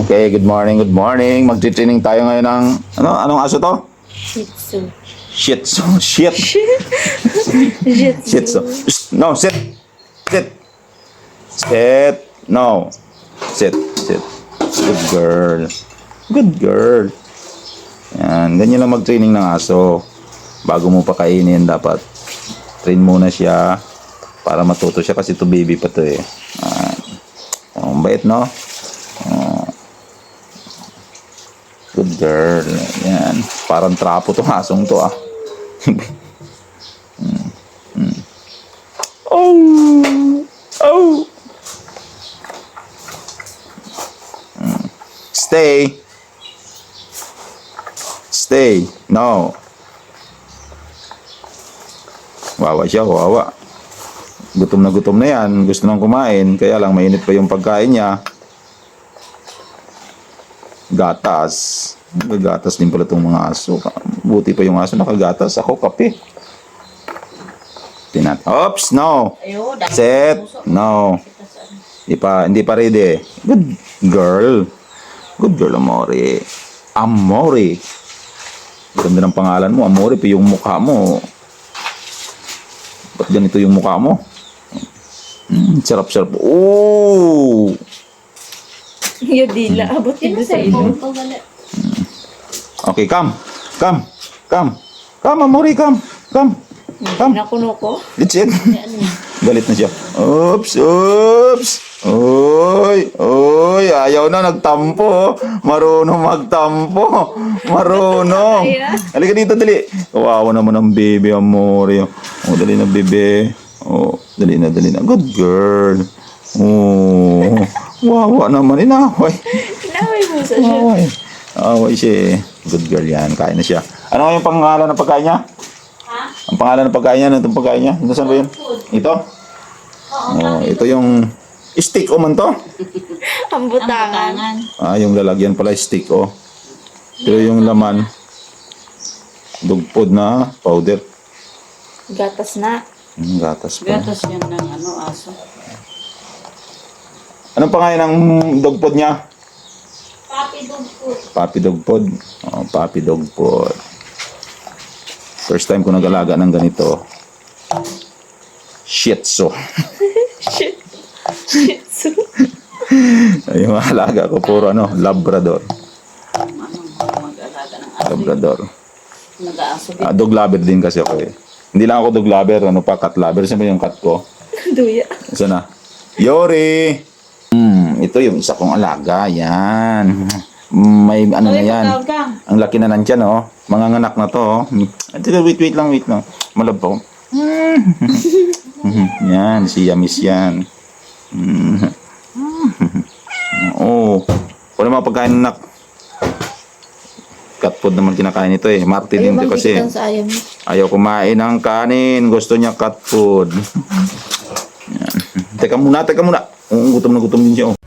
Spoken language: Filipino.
Okay, good morning, good morning. Magti-training tayo ngayon ng, ano, anong aso to? Shih Tzu. Shit. Shih Tzu. Shit, so. Shh, No, sit. Sit. Sit. No. Sit, sit. Good girl. Good girl. Yan, ganyan lang mag-training ng aso. Bago mo pa kainin, dapat train muna siya para matuto siya kasi to baby pa to eh. Ah, ang bait, no? Ah. good girl. Yan. Parang trapo to asong to ah. Oh! Oh! Mm. Stay. Stay. No. Wawa siya, wawa. Gutom na gutom na yan. Gusto nang kumain. Kaya lang mainit pa yung pagkain niya. Gatas. Gatas din pala itong mga aso. Buti pa yung aso nakagatas. Ako kape. Tinat. Oops, no. Set. No. Hindi pa, hindi pa ready. Good girl. Good girl, Amore. Amore. Ganda ng pangalan mo, Amore, pa yung mukha mo. Ba't ganito yung mukha mo? Mm, sarap-sarap. Oh! Yung dila, abot dito sa ilo. Okay, come. Come. Come. Come, Amore, come. Come. Come. Nakuno ko. That's it. Galit na siya. Oops, oops. Oy, oy, ayaw na nagtampo. Marunong magtampo. Marunong. Halika dito, dali. Kawawa naman ang baby, amore. Oh, dali na, baby. Oh, dali na, dali na. Good girl. Oh, wawa naman. Inaway. Inaway mo sa siya. Away. Away siya eh. Good girl yan. Kain na siya. Ano nga yung pangalan ng pagkain niya? Ha? Ang pangalan ng pagkain niya, ano itong pagkain niya? Nasaan ba yun? Ito? Oh, ito yung stick o man to? Ang butangan. Ah, yung lalagyan pala stick o. Pero yung laman, dugpod na powder. Gatas na. Hmm, gatas pa. Gatas yan ng ano, aso. Anong pangalan ng dugpod niya? Papi. Papi dogpod. Oh, papi dogpod. First time ko nag-alaga ng ganito. Shih Tzu. Shih Tzu. Yung alaga ko puro ano, Labrador. Labrador. Ah, dog lover din kasi ako eh. Hindi lang ako dog lover, ano pa, cat lover. Saan ba yung cat ko? Duya. Saan na? Yori! Hmm, ito yung isa kong alaga. Yan. May ano na yan. Ang laki na ng tiyan, oh. Manganganak na to, oh. Ito, wait, wait lang, wait lang. Malab pa, oh. yan, si Yamis yan. Hmm. oh. Wala mga pagkain nak. Cat food naman kinakain ito eh. Marty din to kasi. Ayaw kumain ng kanin. Gusto niya cat food. Yan. Teka muna, teka muna. Oo, gutom na gutom din siya. Oh.